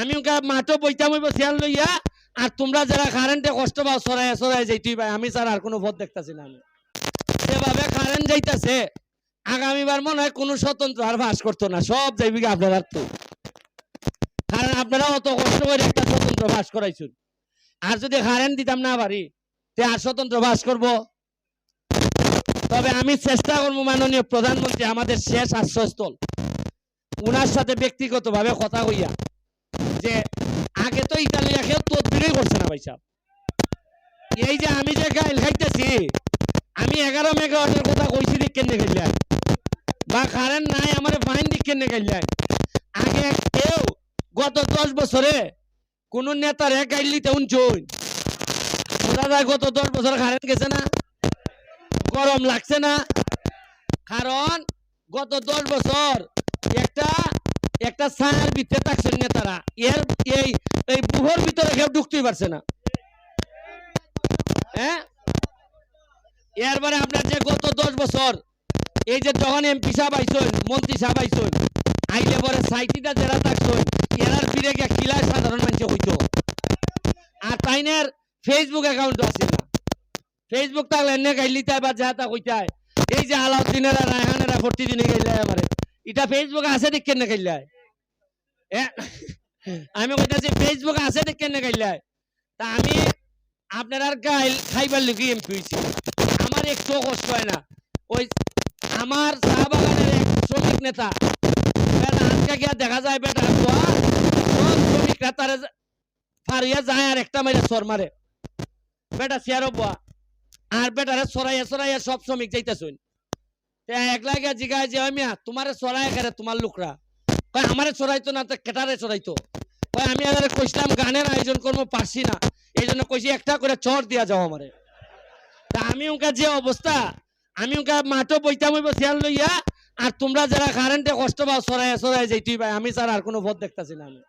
আমি ওকে মাঠও হইব চেয়ার লইয়া। আর তোমরা যারা কারেন্টে কষ্ট পাও সরাই সরাই যাইতেই ভাই আমি স্যার আর কোনো ভোট দেখতাছি না আমি। কারেন্ট যাইতাছে, আগামীবার মনে হয় কোনো স্বতন্ত্র আর বাস করতো না। সব যাইবি আপনারা তো। কারণ আপনারা অত কষ্ট করে একটা স্বতন্ত্র বাস করাইছুন। আর যদি কারেন্ট দিতাম না পারি, তে আর স্বতন্ত্র বাস করব? তবে আমি চেষ্টা করব মাননীয় প্রধানমন্ত্রী, আমাদের শেষ আশ্রয়স্থল উনার সাথে ব্যক্তিগতভাবে কথা হইয়া যে আগে তো ইতালিয়া কেউ তদবিরই করছে না ভাই সাহেব। এই যে আমি যে গাইল খাইতেছি, আমি এগারো মেগাওয়াটের কথা কইছি দিক কেনে গেলাম বা কারেন্ট নাই, আমার ফাইন দিক কেনে গেলাম আগে কেউ গত দশ বছরে কোন নেতার এক গাইলি তেমন চই দাদা গত দশ বছর কারেন্ট গেছে না? গরম লাগছে না? কারণ গত দশ বছর একটা একটা ছায়ার ভিতরে থাকছে নেতারা। এর এই এই বুহর ভিতরে কেউ ঢুকতেই পারছে না। হ্যাঁ? এরপরে আপনার যে গত দশ বছর এই যে যখন এমপি সাহেব আইসন মন্ত্রী সাহেব আইসন আইলে পরে সাইটিটা যারা থাকছন, এরার ফিরে গিয়ে কিলায় সাধারণ মানুষ হইতো। আর তাইনের ফেসবুক অ্যাকাউন্ট আছে না। ফেসবুক থাকলে এনে গাইলি তাই বা যা তা কইতায় এই যে আলাউদ্দিনেরা, রায়হানেরা প্রতিদিনে গাইলে আমারে এটা ফেসবুক আছে দেখ কেন গাইলাই আমি কইতাছি ফেসবুক আছে দেখ কেন গাইলাই তা আমি আপনার আর গাইল খাইবার লিখি এমপি হইছি। আমার একটু কষ্ট হয় না। ওই আমার চা বাগানের এক শ্রমিক নেতা। বেটা, আজকে গিয়া দেখা যায় বেটা সব শ্রমিকরা তারে যা- ফারিয়া যায় আর একটা মাইরে সর মারে। বেটা চেয়ারও বুয়া। আর বেটারে সরাইয়া সরাইয়া সব শ্রমিক যাইতেছুন। একলা গিয়া জিগায় যে মিয়া, তোমারে সরাই করে তোমার লোকরা। কয়, আমারে চড়াইতো না, তো কেটারে চড়াইতো কয়, আমি আগে কইছিলাম গানের আয়োজন করব, পারছি না। এই জন্য কইছি একটা করে চর দিয়া যাও আমারে। তা আমি ওকে যে অবস্থা, আমি ওকে মাঠও বইতাম হইব শিয়াল লইয়া, আর তোমরা যারা কারেন্টে কষ্ট পাও সরাই সরাই যেতেই ভাই আমি স্যার আর কোনো ভোট দেখতেছি না আমি।